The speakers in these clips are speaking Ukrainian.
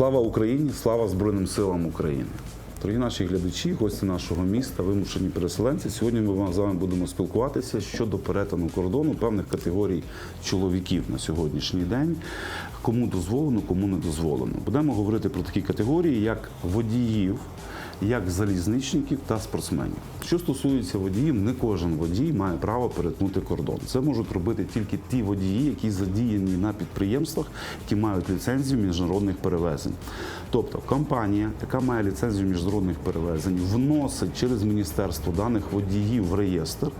Слава Україні! Слава Збройним силам України! Дорогі наші глядачі, гості нашого міста, вимушені переселенці. Сьогодні ми з вами будемо спілкуватися щодо перетину кордону певних категорій чоловіків на сьогоднішній день. Кому дозволено, кому не дозволено. Будемо говорити про такі категорії, як водіїв, як залізничників та спортсменів. Що стосується водіїв, не кожен водій має право перетнути кордон. Це можуть робити тільки ті водії, які задіяні на підприємствах, які мають ліцензію міжнародних перевезень. Тобто компанія, яка має ліцензію міжнародних перевезень, вносить через міністерство даних водіїв в реєстр.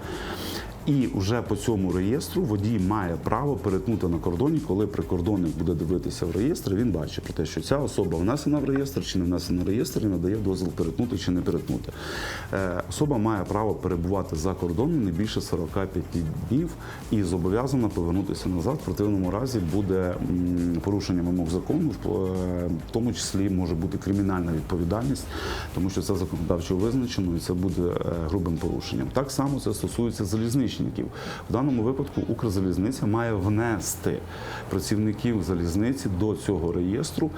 І вже по цьому реєстру водій має право перетнути на кордоні, коли прикордонник буде дивитися в реєстр, він бачить про те, що ця особа внесена в реєстр чи не внесена в реєстр і надає дозвіл перетнути чи не перетнути. Е, особа має право перебувати за кордоном не більше 45 днів і зобов'язана повернутися назад. В противному разі буде порушення вимог закону, в е, в тому числі може бути кримінальна відповідальність, тому що це законодавчо визначено і це буде е, грубим порушенням. Так само це стосується залізничників. В даному випадку Укрзалізниця має внести працівників залізниці до цього реєстру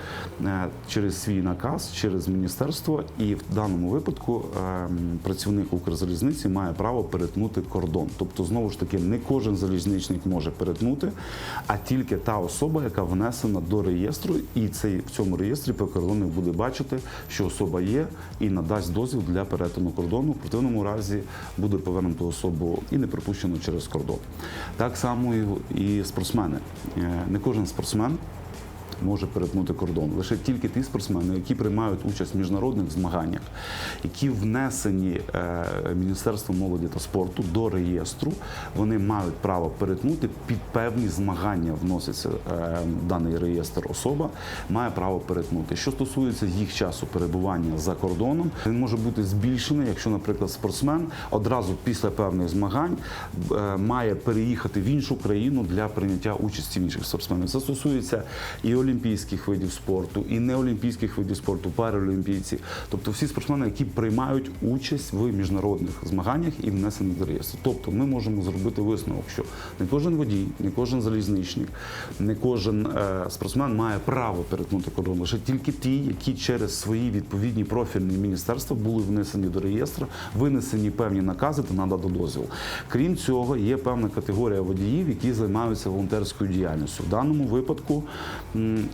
е, через свій наказ, через міністерство, і в даному випадку е, працівник Укрзалізниці має право перетнути кордон. Тобто, знову ж таки, не кожен залізничник може перетнути, а тільки та особа, яка внесена до реєстру, і цей в цьому реєстрі прикордонник буде бачити, що особа є, і надасть дозвіл для перетину кордону. В противному разі буде повернуто особу і не пропущено через кордон. Так само і, спортсмени. Е, Не кожен спортсмен. Може перетнути кордон лише тільки ті спортсмени, які приймають участь в міжнародних змаганнях, які внесені е, Міністерством молоді та спорту до реєстру, вони мають право перетнути під певні змагання. Вноситься е, в даний реєстр особа, має право перетнути. Що стосується їх часу перебування за кордоном, він може бути збільшений, якщо, наприклад, спортсмен одразу після певних змагань е, має переїхати в іншу країну для прийняття участі в інших спортсменів. Це стосується і олімпійських видів спорту, і неолімпійських видів спорту, паралімпійці, тобто всі спортсмени, які приймають участь в міжнародних змаганнях і внесені до реєстру. Тобто ми можемо зробити висновок, що не кожен водій, не кожен залізничник, не кожен е, спортсмен має право перетнути кордон. Лише тільки ті, які через свої відповідні профільні міністерства були внесені до реєстру, винесені певні накази та надано дозвіл. Крім цього, є певна категорія водіїв, які займаються волонтерською діяльністю. В даному випадку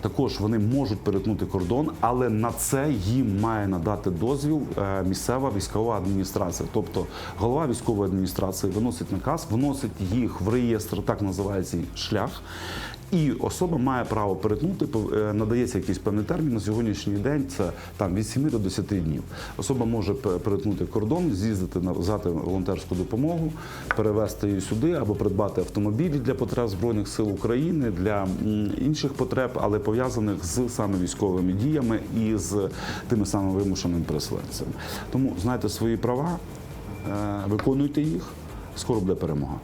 також вони можуть перетнути кордон, але на це їм має надати дозвіл е, місцева військова адміністрація. Тобто голова військової адміністрації виносить наказ, вносить їх в реєстр, так називається шлях. І особа має право перетнути, е, надається якийсь певний термін на сьогоднішній день. Це там від 7 до 10 днів. Особа може перетнути кордон, з'їздити взяти волонтерську допомогу, перевезти її сюди або придбати автомобілі для потреб збройних сил України для інших потреб, але пов'язаних з саме військовими діями і з тими самими вимушеними переселенцями. Тому знайте свої права, е, виконуйте їх. Скоро буде перемога.